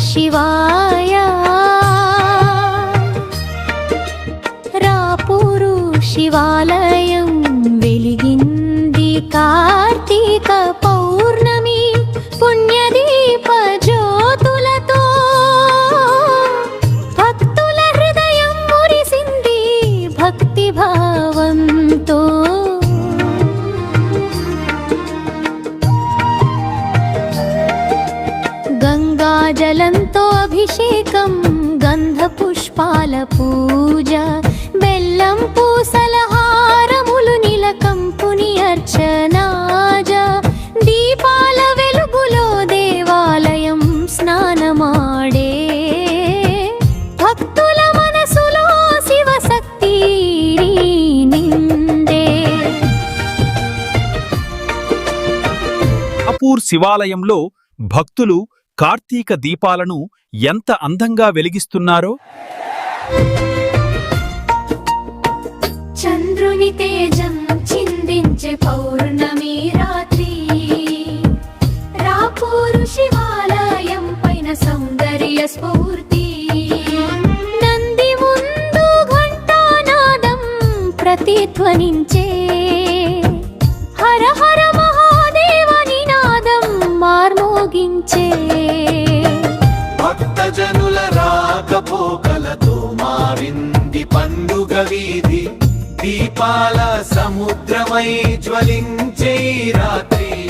శివాయ. రాపూరు శివాలయం వెలిగింది కా గంగాజలంతో అభిషేకం గంధ పుష్పాల పూజ బెల్లం పూసల హారములు నిలకంపుని అర్చనాజ దీపాల వెలుగులో దేవాలయం స్నానమాడే. భక్తుల మనసులో శివశక్తి నిండే. అపూర్ శివాలయంలో భక్తులు కార్తీక దీపాలను ఎంత అందంగా వెలిగిస్తున్నారో? చంద్రుని తేజం చిందించే పౌర్ణమి రాత్రి. రాపూరు శివాలయం పైన సౌందర్య స్ఫూర్తి. నంది ముందు ఘంటానాదం ప్రతిధ్వనించే. హర హర మహాదేవ నినాదం మార్మోగించే. వీధి దీపాల సముద్రమై జ్వలించే రాత్రి.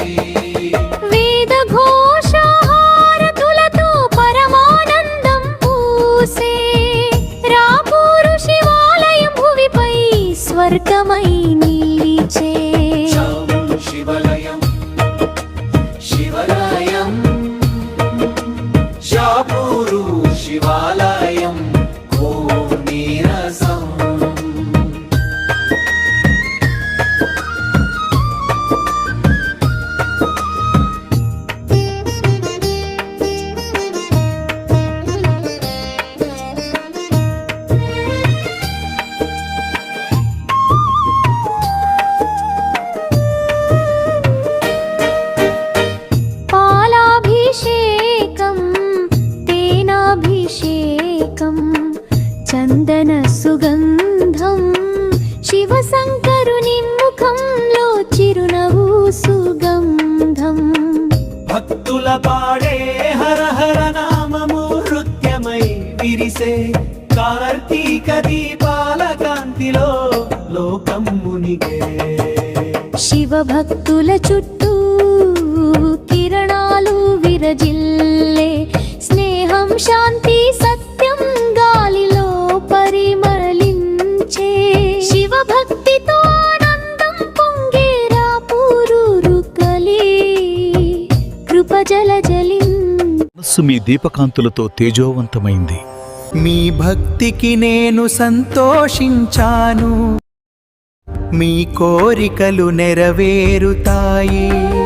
వేద ఘోషహారతులతో పరమానందం పూసే. రాపూరు శివాలయం భువిపై స్వర్గమై శివశంకరుని ముఖంలో చిరునవ్వు సుగంధం. భక్తుల పాడే హర హర నామము నృత్యమై విరిసే కార్తీక దీపాల కాంతిలో లోకం మునిగే. శివభక్తుల చుట్టూ కిరణాలు విరజిల్లే స్నేహం శాంతి జలిం మనస్సు మీ దీపకాంతులతో తేజోవంతమైంది. మీ భక్తికి నేను సంతోషించాను. మీ కోరికలు నెరవేరుతాయి.